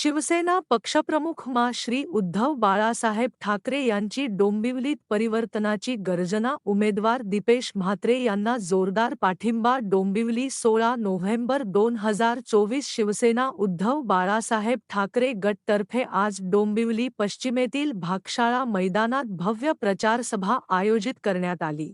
शिवसेना पक्षप्रमुख मा. श्री. उद्धव बाळासाहेब ठाकरे यांची डोंबिवलीत परिवर्तनाची गर्जना उमेदवार दीपेश म्हात्रे यांना जोरदार पाठिंबा डोंबिवली सोळा नोव्हेंबर दोन हजार चोवीस शिवसेना उद्धव बाळासाहेब ठाकरे गटतर्फे आज डोंबिवली पश्चिमेतील भागशाळा मैदानात भव्य प्रचारसभा आयोजित करण्यात आली.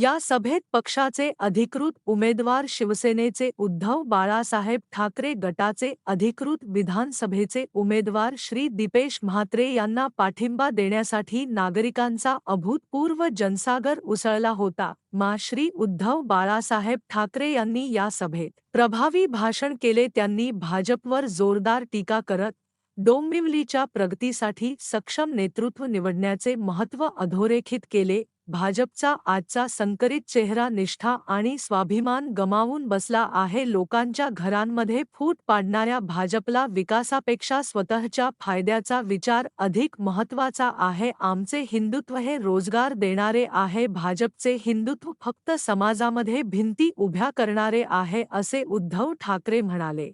या सभेत पक्षाचे अधिकृत उमेदवार शिवसेनेचे उद्धव बाळासाहेब ठाकरे गटाचे अधिकृत विधानसभेचे उमेदवार श्री दीपेश म्हात्रे यांना पाठिंबा देण्यासाठी नागरिकांचा अभूतपूर्व जनसागर उसळला होता. मा. श्री उद्धव बाळासाहेब ठाकरे यांनी या सभेत प्रभावी भाषण केले. त्यांनी भाजपवर जोरदार टीका करत डोंबिवलीच्या प्रगतीसाठी सक्षम नेतृत्व निवडण्याचे महत्त्व अधोरेखित केले भाजपचा आजचा संकरित चेहरा निष्ठा आणि स्वाभिमान गमावून बसला आहे. लोकांच्या घरांमध्ये फूट पाडणाऱ्या भाजपला विकासापेक्षा स्वतःच्या फायद्याचा विचार अधिक महत्त्वाचा आहे. आमचे हिंदुत्व हे रोजगार देणारे आहे. भाजपचे हिंदुत्व फक्त समाजामध्ये भिंती उभ्या करणारे आहे असे उद्धव ठाकरे म्हणाले.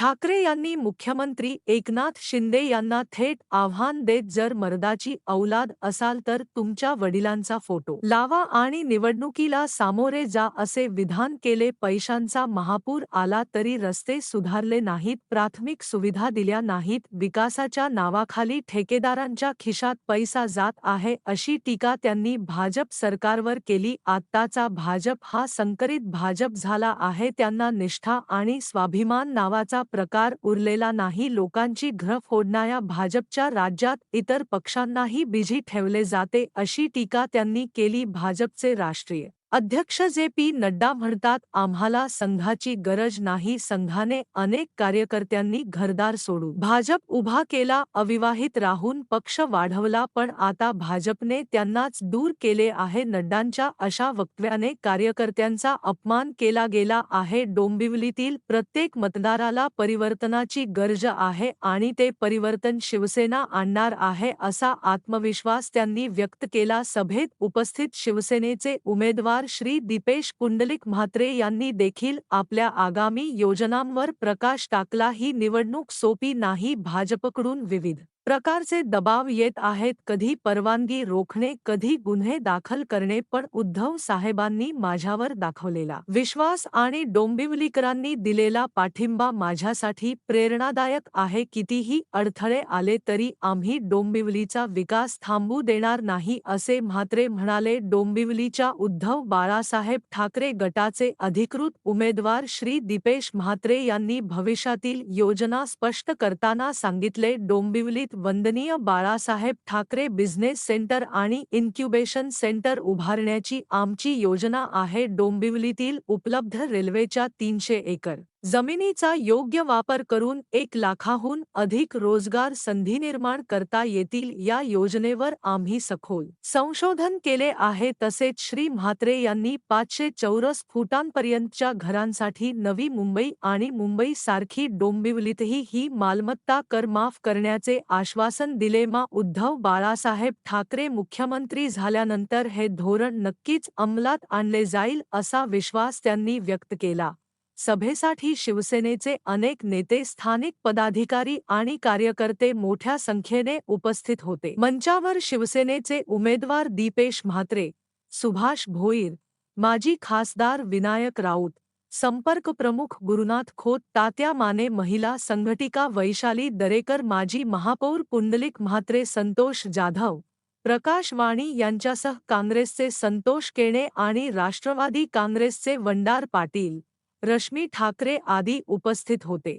ठाकरे यांनी मुख्यमंत्री एकनाथ शिंदे यांना थेट आव्हान देत जर मर्दाची औलाद असाल तर तुमच्या वडिलांचा फोटो लावा आणि निवडणुकीला सामोरे जा असे विधान केले. पैशांचा महापूर आला तरी रस्ते सुधारले नाहीत प्राथमिक सुविधा दिल्या नाहीत विकासाच्या नावाखाली ठेकेदारांच्या खिशात पैसा जात आहे अशी टीका त्यांनी भाजप सरकारवर केली. आत्ताचा भाजप हा संकरित भाजप झाला आहे त्यांना निष्ठा आणि स्वाभिमान नावाचा प्रकार उरलेला नाही लोकांची घ्र फोडणाऱ्या भाजपच्या राज्यात इतर पक्षांनाही बिझी ठेवले जाते अशी टीका त्यांनी केली भाजपचे राष्ट्रीय अध्यक्ष जे पी नड्डा म्हणतात आम्हाला संघाची गरज नाही संघाने अनेक कार्यकर्त्यांनी घरदार सोडू. भाजप उभा केला अविवाहित राहून पक्ष वाढवला पण आता भाजपने त्यांनाच दूर केले आहे. नड्डांच्या अशा वक्तव्याने कार्यकर्त्यांचा अपमान केला गेला आहे. डोंबिवलीतील प्रत्येक मतदाराला परिवर्तनाची गरज आहे आणि ते परिवर्तन शिवसेना आणणार आहे असा आत्मविश्वास त्यांनी व्यक्त केला. सभेत उपस्थित शिवसेनेचे उमेदवार श्री दीपेश पुंडलिक म्हात्रे यांनी देखील आपल्या आगामी योजनांवर प्रकाश टाकला. ही निवडणूक सोपी नाही. भाजपकडून विविध प्रकारचे दबाव येत आहेत कधी परवानगी रोखणे कधी गुन्हे दाखल करणे पण उद्धव साहेबांनी माझ्यावर दाखवलेला विश्वास आणि डोंबिवलीकरांनी दिलेला पाठिंबा माझ्यासाठी प्रेरणादायक आहे. कितीही अडथळे आले तरी आम्ही डोंबिवलीचा विकास थांबू देणार नाही असे म्हात्रे म्हणाले. डोंबिवलीच्या उद्धव बाळासाहेब ठाकरे गटाचे अधिकृत उमेदवार श्री दीपेश म्हात्रे यांनी भविष्यातील योजना स्पष्ट करताना सांगितले. डोंबिवलीत वंदनीय बाळासाहेब ठाकरे बिझनेस सेंटर आणि इन्क्युबेशन सेंटर उभारण्याची आमची योजना आहे डोंबिवलीतील उपलब्ध रेल्वेच्या तीनशे एकर. जमिनीचा योग्य वापर करून एक लाखाहून अधिक रोजगार संधी निर्माण करता येतील या योजनेवर आम्ही सखोल संशोधन केले आहे. तसेच श्री म्हात्रे यांनी पाचशे चौरस फुटांपर्यंतच्या घरांसाठी नवी मुंबई आणि मुंबई सारखी डोंबिवलीतही ही मालमत्ता कर माफ करण्याचे आश्वासन दिले. मा उद्धव बाळासाहेब ठाकरे मुख्यमंत्री झाल्यानंतर हे धोरण नक्कीच अंमलात आणले जाईल असा विश्वास त्यांनी व्यक्त केला. सभेसाठी शिवसेनेचे अनेक नेते स्थानिक पदाधिकारी आणि कार्यकर्ते मोठ्या संख्येने उपस्थित होते. मंचावर शिवसेनेचे उमेदवार दीपेश म्हात्रे सुभाष भोईर माजी खासदार विनायक राऊत संपर्क प्रमुख गुरुनाथ खोत तात्या माने महिला संघटिका वैशाली दरेकर माजी महापौर पुंडलिक म्हात्रे संतोष जाधव प्रकाश वाणी यांच्यासह काँग्रेसचे संतोष केणे आणि राष्ट्रवादी काँग्रेसचे वंडार पाटील. रश्मी ठाकरे आदी उपस्थित होते.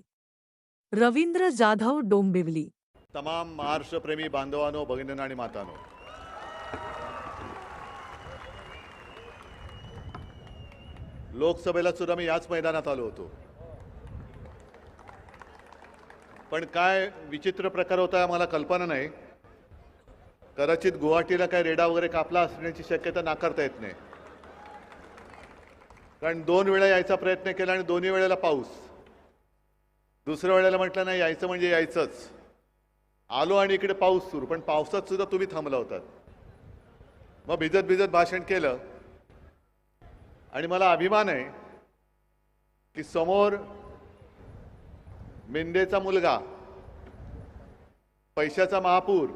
रवींद्र जाधव डोंबिवली. तमाम महाराष्ट्रप्रेमी बांधवानो भगिनींनो आणि मातानो. लोकसभेला सुद्धा मी याच मैदानात आलो होतो. पण काय विचित्र प्रकार होता मला कल्पना नाही. कदाचित गुवाहाटीला काय रेडा वगैरे कापला असण्याची शक्यता नाकारता येत नाही. कारण दोन वेळा यायचा प्रयत्न केला आणि दोन्ही वेळेला पाऊस. दुसऱ्या वेळेला म्हटलं नाही यायचं म्हणजे यायचंच. आलो आणि इकडे पाऊस सुरू पण पावसात सुद्धा तुम्ही थांबला होतात. मग भिजत भिजत भाषण केलं. आणि मला अभिमान आहे की समोर मेंढेचा मुलगा पैशाचा महापूर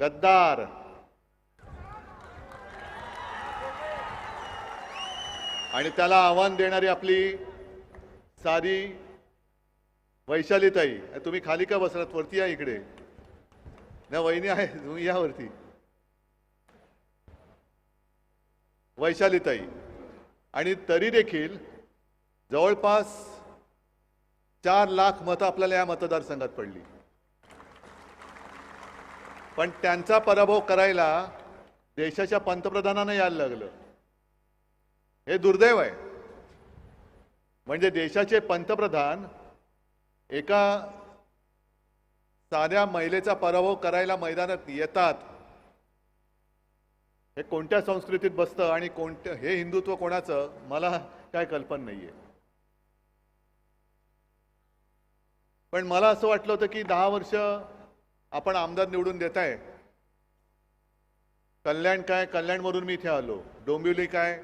गद्दार आणि त्याला आव्हान देणारी आपली सारी वैशालीताई तुम्ही खाली का बसलात? वरती या इकडे. ना वहिनी आहे तुम्ही या वरती. वैशालीताई आणि तरी देखील जवळपास चार लाख मतं आपल्याला या मतदारसंघात पडली. पण त्यांचा पराभव करायला देशाच्या पंतप्रधानांना यायला लागलं. हे दुर्दैव आहे. म्हणजे देशाचे पंतप्रधान एका साध्या महिलेचा पराभव करायला मैदानात येतात. हे कोणत्या संस्कृतीत बसतं आणि कोणत्या हे हिंदुत्व कोणाचं मला काय कल्पना नाहीये. पण मला असं वाटलं होतं की दहा वर्ष आपण आमदार निवडून देत आहे कल्याण काय कल्याणवरून मी इथे आलो. डोंबिवली काय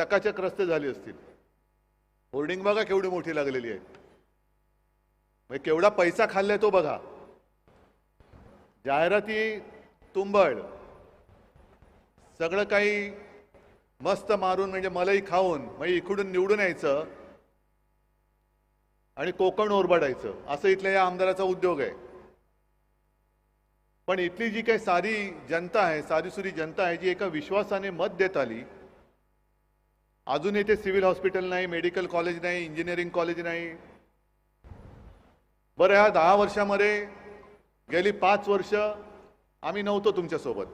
चकाचक रस्ते झाले असतील. होर्डिंग बघा केवढी मोठी लागलेली आहे. म्हणजे केवढा पैसा खाल्लाय तो बघा. जाहिराती तुंबळ. सगळं काही मस्त मारून म्हणजे मलई खाऊन म्हणजे इकडून निवडून यायचं. आणि कोकण ओरबाडायचं. असं इथल्या या आमदाराचा उद्योग आहे. पण इथली जी काही सारी जनता आहे सारीसुरी जनता आहे जी एका विश्वासाने मत देत आली अजून इथे सिव्हिल हॉस्पिटल नाही मेडिकल कॉलेज नाही इंजिनिअरिंग कॉलेज नाही. बरं ह्या दहा वर्षामध्ये गेली पाच वर्ष आम्ही नव्हतो तुमच्यासोबत.